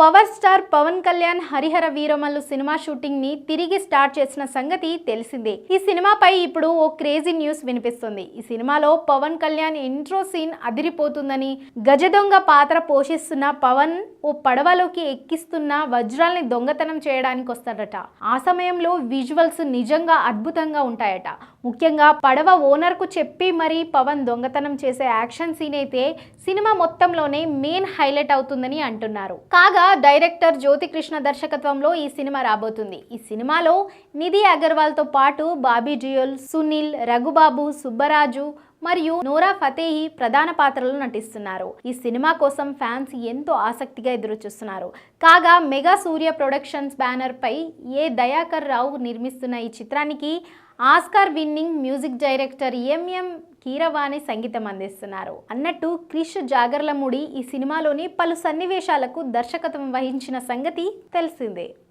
Power star Pawan Kalyan Harihara Veeramallu cinema షూటింగ్ని తిరిగి start చేసిన సంగతి తెలిసిందే. ఈ సినిమాపై ఇప్పుడు ఓ క్రేజీ న్యూస్ వినిపిస్తుంది. ఈ సినిమాలో పవన్ కళ్యాణ్ ఇంట్రో సీన్ అదిరిపోతుందని గజదొంగ పాత్ర పోషిస్తున్న పవన్ ఓ పడవలోకి ఎక్కిస్తున్న వజ్రాల్ని దొంగతనం చేయడానికి వస్తాడట. ఆ సమయంలో విజువల్స్ నిజంగా అద్భుతంగా ఉంటాయట. ముఖ్యంగా పడవ ఓనర్కు చెప్పి మరీ పవన్ దొంగతనం చేసే యాక్షన్ సీన్ అయితే సినిమా మొత్తంలోనే మెయిన్ హైలైట్ అవుతుందని అంటున్నారు. కాగా డైరెక్టర్ జ్యోతి కృష్ణ దర్శకత్వంలో ఈ సినిమా రాబోతుంది. ఈ సినిమాలో నిధి అగర్వాల్తో పాటు బాబీ జియోల్ సునీల్ రఘుబాబు సుబ్బరాజు మరియు నోరా ఫతేహి ప్రధాన పాత్రలు నటిస్తున్నారు. ఈ సినిమా కోసం ఫ్యాన్స్ ఎంతో ఆసక్తిగా ఎదురుచూస్తున్నారు. కాగా మెగా సూర్య ప్రొడక్షన్స్ బ్యానర్ పై ఏ దయాకర్ రావు నిర్మిస్తున్న ఈ చిత్రానికి Oscar winning music director M M Keeravani సంగీతం అందిస్తున్నారు. అన్నట్టు క్రిష్ జాగర్లముడి ఈ సినిమాలోని పలు సన్నివేశాలకు దర్శకత్వం వహించిన సంగతి తెలిసిందే.